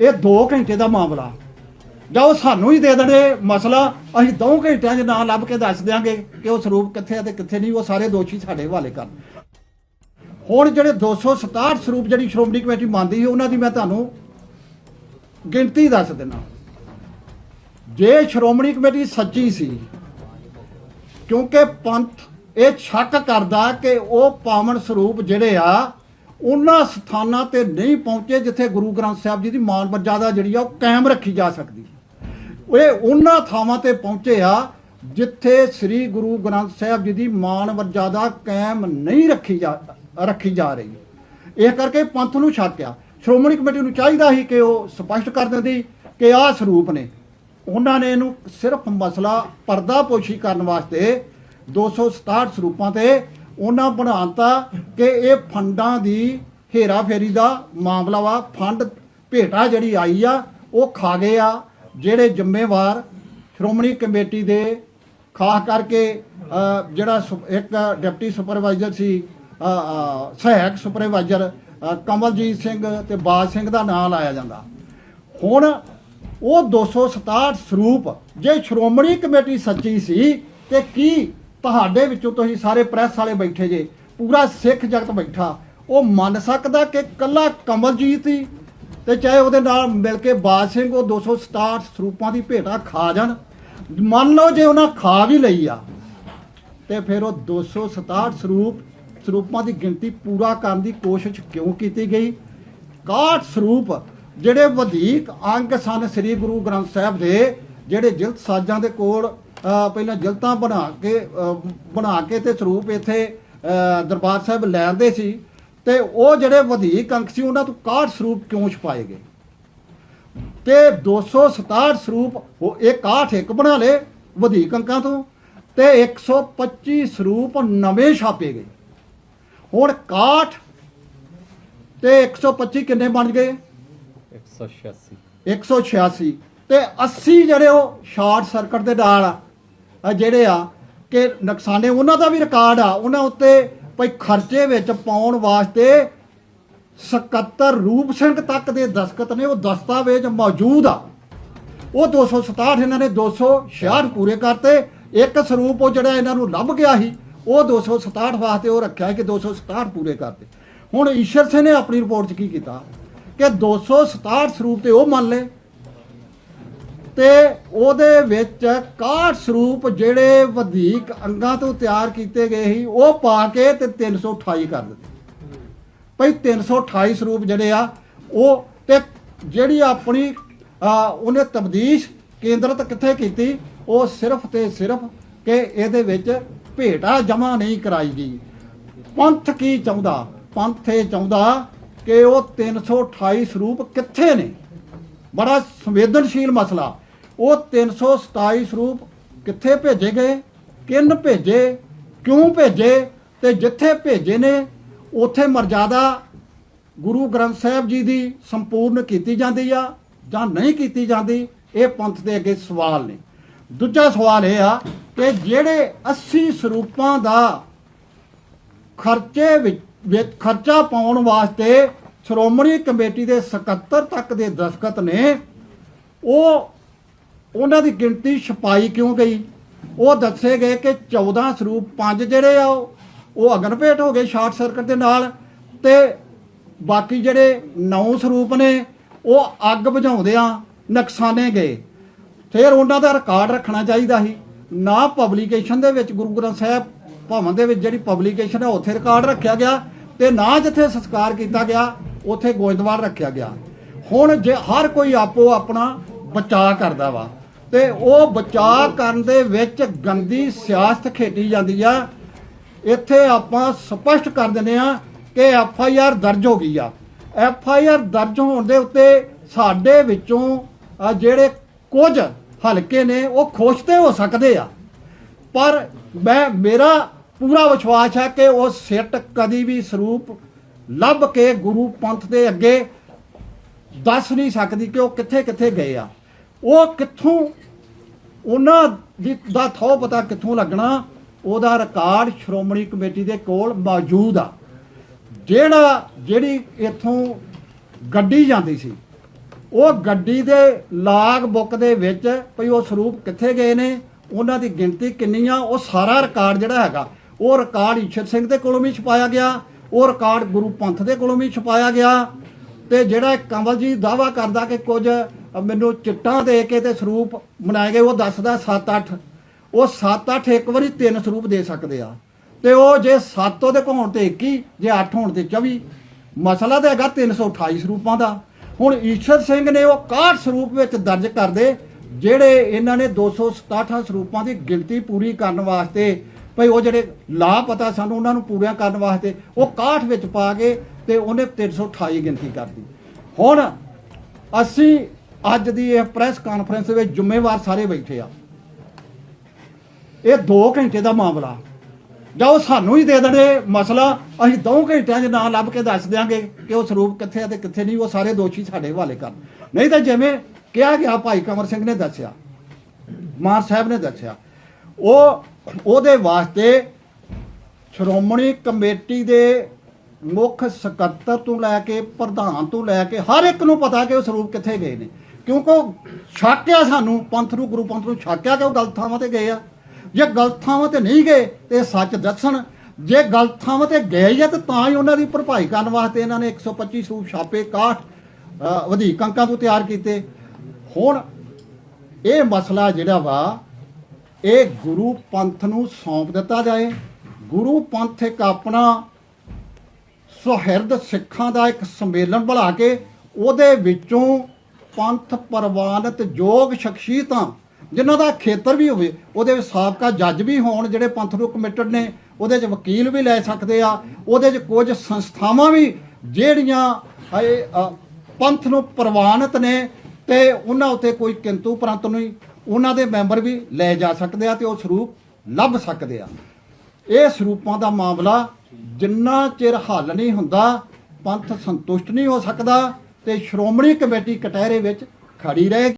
ਇਹ 2 ਘੰਟੇ ਦਾ ਮਾਮਲਾ। ਜਾਂ ਉਹ ਸਾਨੂੰ ਹੀ ਦੇ ਦੇਣੇ ਮਸਲਾ, ਅਸੀਂ 2 ਘੰਟਿਆਂ 'ਚ ਨਾ ਲੱਭ ਕੇ ਦੱਸ ਦਿਆਂਗੇ ਕਿ ਉਹ ਸਰੂਪ ਕਿੱਥੇ ਆ ਤੇ ਕਿੱਥੇ ਨਹੀਂ, ਉਹ ਸਾਰੇ ਦੋਸ਼ੀ ਸਾਡੇ ਹਵਾਲੇ ਕਰਨ। ਹੁਣ ਜਿਹੜੇ 267 ਸਰੂਪ ਜਿਹੜੀ ਸ਼੍ਰੋਮਣੀ ਕਮੇਟੀ ਮੰਨਦੀ ਸੀ, ਉਹਨਾਂ ਦੀ ਮੈਂ ਤੁਹਾਨੂੰ ਗਿਣਤੀ ਦੱਸ ਦਿੰਦਾ। ਜੇ ਸ਼੍ਰੋਮਣੀ ਕਮੇਟੀ ਸੱਚੀ ਸੀ, ਕਿਉਂਕਿ ਪੰਥ ਇਹ ਸ਼ੱਕ ਕਰਦਾ ਕਿ ਉਹ ਪਾਵਨ ਸਰੂਪ ਜਿਹੜੇ ਆ ਉਹਨਾਂ ਸਥਾਨਾਂ ਤੇ ਨਹੀਂ ਪਹੁੰਚੇ ਜਿੱਥੇ ਗੁਰੂ ਗ੍ਰੰਥ ਸਾਹਿਬ ਜੀ ਦੀ ਮਾਨ ਮਰਜ਼ਾਦਾ ਜਿਹੜੀ ਆ ਉਹ ਕਾਇਮ ਰੱਖੀ ਜਾ ਸਕਦੀ ਇਹ ਉਹਨਾਂ ਥਾਵਾਂ ਤੇ ਪਹੁੰਚੇ ਆ ਜਿੱਥੇ ਸ੍ਰੀ ਗੁਰੂ ਗ੍ਰੰਥ ਸਾਹਿਬ ਜੀ ਦੀ ਮਾਨ ਮਰਜ਼ਾਦਾ ਕਾਇਮ ਨਹੀਂ ਰੱਖੀ ਜਾ ਰੱਖੀ ਜਾ ਰਹੀ। ਇਹ ਕਰਕੇ ਪੰਥ ਨੂੰ ਸ਼ੱਕ ਸ਼੍ਰੋਮਣੀ ਕਮੇਟੀ ਨੂੰ ਚਾਹੀਦਾ ਸੀ ਕਿ ਉਹ ਸਪਸ਼ਟ ਕਰ ਦਿੰਦੀ ਕਿ ਆਹ ਸਰੂਪ ਨੇ। ਉਹਨਾਂ ਨੇ ਇਹਨੂੰ ਸਿਰਫ ਮਸਲਾ ਪਰਦਾ ਪੋਸ਼ੀ ਕਰਨ ਵਾਸਤੇ 267 ਸਰੂਪਾਂ ਤੇ ਉਹਨਾਂ ਬਣਾਤਾ ਕਿ ਇਹ ਫੰਡਾਂ ਦੀ ਹੇਰਾ ਫੇਰੀ ਦਾ ਮਾਮਲਾ ਵਾ, ਫੰਡ ਭੇਟਾ ਜਿਹੜੀ ਆਈ ਆ, ਉਹ ਖਾ ਗਏ ਆ। ਜਿਹੜੇ ਜ਼ਿੰਮੇਵਾਰ ਸ਼੍ਰੋਮਣੀ ਕਮੇਟੀ ਦੇ ਖਾਸ ਕਰਕੇ ਜਿਹੜਾ ਸੁ- ਇੱਕ ਡਿਪਟੀ ਸੁਪਰਵਾਈਜ਼ਰ ਸੀ ਸਹਾਇਕ ਸੁਪਰਵਾਈਜ਼ਰ ਕਮਲਜੀਤ ਸਿੰਘ ਤੇ ਬਾਜ ਸਿੰਘ ਦਾ ਨਾਮ ਲਾਇਆ ਜਾਂਦਾ। ਹੁਣ ਉਹ 267 ਸਰੂਪ, ਜੇ ਸ਼੍ਰੋਮਣੀ ਕਮੇਟੀ ਸੱਚੀ ਸੀ, ਤੇ ਕੀ ਤੁਹਾਡੇ ਵਿੱਚੋਂ ਤੁਸੀਂ ਸਾਰੇ ਪ੍ਰੈਸ ਵਾਲੇ ਬੈਠੇ ਜੇ, ਪੂਰਾ ਸਿੱਖ ਜਗਤ ਬੈਠਾ। ਉਹ ਮੰਨ ਸਕਦਾ ਕਿ ਕੱਲਾ ਕਮਲਜੀਤ ਹੀ ਤੇ ਚਾਹੇ ਉਹਦੇ ਨਾਲ ਮਿਲ ਕੇ ਬਾਜ ਸਿੰਘ ਉਹ 267 ਸਰੂਪਾਂ ਦੀ ਭੇਟਾ ਖਾ ਜਾਣ। ਮੰਨ ਲਓ ਜੇ ਉਹਨਾਂ ਖਾ ਵੀ ਲਈ ਆ, ਤੇ ਫਿਰ ਉਹ 267 ਸਰੂਪ, ਸਰੂਪਾਂ ਦੀ ਗਿਣਤੀ ਪੂਰਾ ਕਰਨ ਦੀ ਕੋਸ਼ਿਸ਼ ਕਿਉਂ ਕੀਤੀ ਗਈ? 61 ਸਰੂਪ ਜਿਹੜੇ ਵਧੇਕ ਅੰਗ ਸਨ ਸ੍ਰੀ ਗੁਰੂ ਗ੍ਰੰਥ ਸਾਹਿਬ ਦੇ, ਜਿਹੜੇ ਜਿਲਤ ਸਾਜਾਂ ਦੇ ਕੋਲ ਪਹਿਲਾਂ ਜਿਲਤਾਂ ਬਣਾ ਕੇ ਬਣਾ ਕੇ ਤੇ ਸਰੂਪ ਇੱਥੇ ਦਰਬਾਰ ਸਾਹਿਬ ਲੈਂਦੇ ਸੀ ਤੇ ਉਹ ਜਿਹੜੇ ਵਧੇਕ ਅੰਕ ਸੀ ਉਹਨਾਂ ਤੋਂ 61 ਸਰੂਪ ਕਿਉਂ ਛਪਾਏ ਗਏ? ਤੇ 267 ਸਰੂਪ ਉਹ ਇਹ 61 ਇੱਕ ਬਣਾ ਲਏ ਵਧੇਕ ਅੰਕਾਂ ਤੋਂ ਤੇ 125 ਸਰੂਪ ਨਵੇਂ ਛਾਪੇ ਗਏ। ਹੁਣ 61 ਤੇ 125 ਕਿੰਨੇ ਬਣ ਗਏ? 186 186 ਤੇ 80 ਜਿਹੜੇ ਉਹ ਸ਼ਾਰਟ ਸਰਕਟ ਦੇ ਨਾਲ ਜਿਹੜੇ ਆ ਕਿ ਨੁਕਸਾਨੇ ਉਹਨਾਂ ਦਾ ਵੀ ਰਿਕਾਰਡ ਆ, ਉਹਨਾਂ ਉੱਤੇ ਭਈ ਖਰਚੇ ਵਿੱਚ ਪਾਉਣ ਵਾਸਤੇ ਸਕੱਤਰ ਰੂਪ ਸਿੰਘ ਤੱਕ ਦੇ ਦਸਖਤ ਨੇ ਉਹ ਦਸਤਾਵੇਜ਼ ਮੌਜੂਦ ਆ। ਉਹ 267 ਇਹਨਾਂ ਨੇ 266 ਪੂਰੇ ਕਰਤੇ। ਇੱਕ ਸਰੂਪ ਉਹ ਜਿਹੜਾ ਇਹਨਾਂ ਨੂੰ ਲੱਭ ਗਿਆ ਸੀ, ਉਹ 267 ਵਾਸਤੇ ਉਹ ਰੱਖਿਆ ਕਿ 267 ਪੂਰੇ ਕਰਤੇ। ਹੁਣ ਈਸ਼ਰ ਸਿੰਘ ਨੇ ਆਪਣੀ ਰਿਪੋਰਟ 'ਚ ਕੀ ਕੀਤਾ? ਕਿ 267 ਸਰੂਪ ਤੇ ਉਹ ਮੰਨ ਲਏ। ਤੇ ਉਹਦੇ ਵਿੱਚ 61 ਸਰੂਪ ਜਿਹੜੇ ਵਧੇਕ ਅੰਗਾਂ ਤੋਂ ਤਿਆਰ ਕੀਤੇ ਗਏ ਸੀ, ਉਹ ਪਾ ਕੇ ਤੇ 328 ਕਰ ਦਿੱਤੇ। ਭਈ 328 ਸਰੂਪ ਜਿਹੜੇ ਆ, ਉਹ ਤੇ ਜਿਹੜੀ ਆਪਣੀ ਉਹਨੇ ਤਬਦੀਸ਼ ਕੇਂਦਰਤ ਕਿੱਥੇ ਕੀਤੀ, ਉਹ ਸਿਰਫ ਤੇ ਸਿਰਫ ਕਿ ਇਹਦੇ ਵਿੱਚ ਭੇਟਾ ਜਮਾ ਨਹੀਂ ਕਰਾਈ ਗਈ। ਪੰਥ ਕੀ ਚਾਹੁੰਦਾ? ਪੰਥ ਇਹ ਚਾਹੁੰਦਾ ਕਿ ਉਹ 328 ਸਰੂਪ ਕਿੱਥੇ ਨੇ? ਬੜਾ ਸੰਵੇਦਨਸ਼ੀਲ ਮਸਲਾ। ਉਹ 327 ਸਰੂਪ ਕਿੱਥੇ ਭੇਜੇ ਗਏ, ਕਿੰਨ ਭੇਜੇ, ਕਿਉਂ ਭੇਜੇ ਤੇ ਜਿੱਥੇ ਭੇਜੇ ਨੇ, ਉਥੇ ਮਰਜ਼ਾਦਾ ਗੁਰੂ ਗ੍ਰੰਥ ਸਾਹਿਬ ਜੀ ਦੀ ਸੰਪੂਰਨ ਕੀਤੀ ਜਾਂਦੀ ਆ ਜਾਂ ਨਹੀਂ ਕੀਤੀ ਜਾਂਦੀ, ਇਹ ਪੰਥ ਦੇ ਅੱਗੇ ਸਵਾਲ ਨੇ। ਦੂਜਾ ਸਵਾਲ ਇਹ ਆ ਕਿ ਜਿਹੜੇ 80 ਸਰੂਪਾਂ ਦਾ ਖਰਚੇ ਵਿੱਚ ਖਰਚਾ ਪਾਉਣ ਵਾਸਤੇ ਸ਼੍ਰੋਮਣੀ ਕਮੇਟੀ ਦੇ ਸਕੱਤਰ ਤੱਕ ਦੇ ਦਸਖਤ ਨੇ, ਉਹ ਉਹਨਾਂ ਦੀ ਗਿਣਤੀ ਛਪਾਈ ਕਿਉਂ ਗਈ? ਉਹ ਦੱਸੇ ਗਏ ਕਿ 14 ਸਰੂਪ ਪੰਜ ਜਿਹੜੇ ਆ, ਉਹ ਉਹ ਅਗਨਭੇਟ ਹੋ ਗਏ ਸ਼ਾਰਟ ਸਰਕਟ ਦੇ ਨਾਲ ਤੇ ਬਾਕੀ ਜਿਹੜੇ ਨੌ ਸਰੂਪ ਨੇ, ਉਹ ਅੱਗ ਬੁਝਾਉਂਦਿਆਂ ਨੁਕਸਾਨੇ ਗਏ। ਫਿਰ ਉਹਨਾਂ ਦਾ ਰਿਕਾਰਡ ਰੱਖਣਾ ਚਾਹੀਦਾ ਸੀ। ਨਾ ਪਬਲੀਕੇਸ਼ਨ ਦੇ ਵਿੱਚ, ਗੁਰੂ ਗ੍ਰੰਥ ਸਾਹਿਬ ਭਵਨ ਦੇ ਵਿੱਚ ਜਿਹੜੀ ਪਬਲੀਕੇਸ਼ਨ ਹੈ ਉੱਥੇ ਰਿਕਾਰਡ ਰੱਖਿਆ ਗਿਆ ਤੇ ਨਾ ਜਿੱਥੇ ਸੰਸਕਾਰ ਕੀਤਾ ਗਿਆ, ਉੱਥੇ ਗੋਇੰਦਵਾਲ ਰੱਖਿਆ ਗਿਆ। ਹੁਣ ਜੇ ਹਰ ਕੋਈ ਆਪੋ ਆਪਣਾ ਬਚਾਅ ਕਰਦਾ ਵਾ ਤੇ ਉਹ ਬਚਾਅ ਕਰਨ ਦੇ ਵਿੱਚ ਗੰਦੀ ਸਿਆਸਤ ਖੇਡੀ ਜਾਂਦੀ ਆ। ਇੱਥੇ ਆਪਾਂ ਸਪਸ਼ਟ ਕਰ ਦਿੰਦੇ ਆ ਕਿ ਐਫ ਆਈ ਆਰ ਦਰਜ ਹੋ ਗਈ ਆ। ਐਫ ਆਈ ਆਰ ਦਰਜ ਹੋਣ ਦੇ ਉੱਤੇ ਸਾਡੇ ਵਿੱਚੋਂ ਜਿਹੜੇ ਕੁਝ ਹਲਕੇ ਨੇ, ਉਹ ਖੁਸ਼ ਤੇ ਹੋ ਸਕਦੇ ਆ। ਪਰ ਮੈਂ, ਮੇਰਾ ਪੂਰਾ ਵਿਸ਼ਵਾਸ ਹੈ ਕਿ ਉਹ ਸਿੱਟ ਕਦੀ ਵੀ ਸਰੂਪ ਲੱਭ ਕੇ ਗੁਰੂ ਪੰਥ ਦੇ ਅੱਗੇ ਦੱਸ ਨਹੀਂ ਸਕਦੀ ਕਿ ਉਹ ਕਿੱਥੇ ਕਿੱਥੇ ਗਏ ਆ। ਉਹ ਕਿੱਥੋਂ ਉਹਨਾਂ ਦੀ ਦਾ ਥੋ ਪਤਾ ਕਿੱਥੋਂ ਲੱਗਣਾ? ਉਹਦਾ ਰਿਕਾਰਡ ਸ਼੍ਰੋਮਣੀ ਕਮੇਟੀ ਦੇ ਕੋਲ ਮੌਜੂਦ ਆ। ਜਿਹੜਾ ਜਿਹੜੀ ਇੱਥੋਂ ਗੱਡੀ ਜਾਂਦੀ ਸੀ, ਉਹ ਗੱਡੀ ਦੇ ਲਾਗ ਬੁੱਕ ਦੇ ਵਿੱਚ ਭਈ ਉਹ ਸਰੂਪ ਕਿੱਥੇ ਗਏ ਨੇ? ਉਹਨਾਂ ਦੀ ਗਿਣਤੀ ਕਿੰਨੀ ਆ? ਉਹ ਸਾਰਾ ਰਿਕਾਰਡ ਜਿਹੜਾ ਹੈਗਾ, ਉਹ ਰਿਕਾਰਡ ਈਸ਼ਰ ਸਿੰਘ ਦੇ ਕੋਲੋਂ ਵੀ ਛਪਾਇਆ ਗਿਆ, ਉਹ ਰਿਕਾਰਡ ਗੁਰੂ ਪੰਥ ਦੇ ਕੋਲੋਂ ਵੀ ਛਪਾਇਆ ਗਿਆ ਤੇ ਜਿਹੜਾ ਇਹ ਕੰਵਲ ਜੀ ਦਾਵਾ ਕਰਦਾ ਕਿ ਕੁਝ ਮੈਨੂੰ ਚਿੱਟਾਂ ਦੇ ਕੇ ਤੇ ਸਰੂਪ ਬਣਾਏ ਗਏ, ਉਹ ਦੱਸਦਾ 7-8 ਉਹ 7-8 ਇੱਕ ਵਾਰੀ ਤਿੰਨ ਸਰੂਪ ਦੇ ਸਕਦੇ ਆ। ਤੇ ਉਹ ਜੇ 7 ਉਹਦੇ ਕੋਲ ਹੋਣ ਤੇ 21 ਜੇ 8 ਹੋਣ ਤੇ 24 ਮਸਲਾ ਤਾਂ ਹੈਗਾ 328 ਸਰੂਪਾਂ ਦਾ। ਹੁਣ ਈਸ਼ਰ ਸਿੰਘ ਨੇ ਉਹ 61 ਸਰੂਪ ਵਿੱਚ ਦਰਜ ਕਰਦੇ ਜਿਹੜੇ ਇਹਨਾਂ ਨੇ 267 ਸਰੂਪਾਂ ਦੀ ਗਿਣਤੀ ਪੂਰੀ ਕਰਨ ਵਾਸਤੇ, ਭਈ ਉਹ ਜਿਹੜੇ ਲਾ ਪਤਾ ਸਾਨੂੰ, ਉਹਨਾਂ ਨੂੰ ਪੂਰੀਆਂ ਕਰਨ ਵਾਸਤੇ, ਉਹ 61 ਵਿੱਚ ਪਾ ਕੇ ਤੇ ਉਹਨੇ 328 ਗਿਣਤੀ ਕਰਦੀ ਹੁਣ ਅਸੀਂ ਅੱਜ ਦੀ ਇਹ ਪ੍ਰੈਸ ਕਾਨਫਰੰਸ ਵਿੱਚ ਜ਼ਿੰਮੇਵਾਰ ਸਾਰੇ ਬੈਠੇ ਆ। ਇਹ 2 ਘੰਟੇ ਦਾ ਮਾਮਲਾ। ਜਾਂ ਉਹ ਸਾਨੂੰ ਹੀ ਦੇ ਦੇਣੇ ਮਸਲਾ। ਅਸੀਂ 2 ਘੰਟਿਆਂ 'ਚ ਨਾਂ ਲੱਭ ਕੇ ਦੱਸ ਦਿਆਂਗੇ ਕਿ ਉਹ ਸਰੂਪ ਕਿੱਥੇ ਆ ਤੇ ਕਿੱਥੇ ਨਹੀਂ, ਉਹ ਸਾਰੇ ਦੋਸ਼ੀ ਸਾਡੇ ਹਵਾਲੇ ਕਰਨ। ਨਹੀਂ ਤਾਂ ਜਿਵੇਂ ਕਿਹਾ ਗਿਆ, ਭਾਈ ਕਮਰ ਸਿੰਘ ਨੇ ਦੱਸਿਆ, ਮਾਨ ਸਾਹਿਬ ਨੇ ਦੱਸਿਆ। ਉਹ, ਉਹਦੇ ਵਾਸਤੇ ਸ਼੍ਰੋਮਣੀ ਕਮੇਟੀ ਦੇ ਮੁੱਖ ਸਕੱਤਰ ਤੋਂ ਲੈ ਕੇ ਪ੍ਰਧਾਨ ਤੋਂ ਲੈ ਕੇ ਹਰ ਇੱਕ ਨੂੰ ਪਤਾ ਕਿ ਉਹ ਸਰੂਪ ਕਿੱਥੇ ਗਏ ਨੇ। ਕਿਉਂਕਿ ਉਹ ਸ਼ੱਕਿਆ ਸਾਨੂੰ ਪੰਥ ਨੂੰ ਗੁਰੂ ਪੰਥ ਨੂੰ ਸ਼ੱਕਿਆ ਕਿ ਉਹ ਗਲਤ ਥਾਵਾਂ ਤੇ ਗਏ ਆ। ਜੇ ਗਲਤ ਥਾਵਾਂ ਤੇ ਨਹੀਂ ਗਏ ਤੇ ਸੱਚ ਦੱਸਣ। ਜੇ ਗਲਤ ਥਾਵਾਂ ਤੇ ਗਏ ਹੀ ਆ ਤੇ ਤਾਂ ਹੀ ਉਹਨਾਂ ਦੀ ਭਰਪਾਈ ਕਰਨ ਵਾਸਤੇ ਇਹਨਾਂ ਨੇ 125 ਸਰੂਪ ਛਾਪੇ 61 ਅ, ਵਧੇਕ ਅੰਕਾਂ ਤੋਂ ਤਿਆਰ ਕੀਤੇ। ਹੁਣ ਇਹ ਮਸਲਾ ਜਿਹੜਾ ਵਾ ਇਹ ਗੁਰੂ ਪੰਥ ਨੂੰ ਸੌਂਪ ਦਿੱਤਾ ਜਾਏ। ਗੁਰੂ ਪੰਥ ਇੱਕ ਆਪਣਾ ਸੁਹਿਰਦ ਸਿੱਖਾਂ ਦਾ ਇੱਕ ਸੰਮੇਲਨ ਬਣਾ ਕੇ ਉਹਦੇ ਵਿੱਚੋਂ ਪੰਥ ਪ੍ਰਵਾਨਿਤ ਯੋਗ ਸ਼ਖਸੀਅਤਾਂ ਜਿਨ੍ਹਾਂ ਦਾ ਖੇਤਰ ਵੀ ਹੋਵੇ, ਉਹਦੇ ਵਿੱਚ ਸਾਬਕਾ ਜੱਜ ਵੀ ਹੋਣ, ਜਿਹੜੇ ਪੰਥ ਨੂੰ ਕਮਿਟਡ ਨੇ, ਉਹਦੇ 'ਚ ਵਕੀਲ ਵੀ ਲੈ ਸਕਦੇ ਆ, ਉਹਦੇ 'ਚ ਕੁਝ ਸੰਸਥਾਵਾਂ ਵੀ ਜਿਹੜੀਆਂ ਹਾਏ ਪੰਥ ਨੂੰ ਪ੍ਰਵਾਨਿਤ ਨੇ ਤੇ ਉਹਨਾਂ ਉੱਤੇ ਕੋਈ ਕਿੰਤੂ ਪ੍ਰੰਤੂ ਨਹੀਂ, ਉਹਨਾਂ ਦੇ ਮੈਂਬਰ ਵੀ ਲੈ ਜਾ ਸਕਦੇ ਆ ਤੇ ਉਹ ਸਰੂਪ ਲੱਭ ਸਕਦੇ ਆ। ਇਹ ਸਰੂਪਾਂ ਦਾ ਮਾਮਲਾ ਜਿੰਨਾ ਚਿਰ ਹੱਲ ਨਹੀਂ ਹੁੰਦਾ, ਪੰਥ ਸੰਤੁਸ਼ਟ ਨਹੀਂ ਹੋ ਸਕਦਾ ਤੇ ਸ਼੍ਰੋਮਣੀ ਕਮੇਟੀ ਕਟਹਿਰੇ ਵਿੱਚ ਖੜੀ ਰਹੇ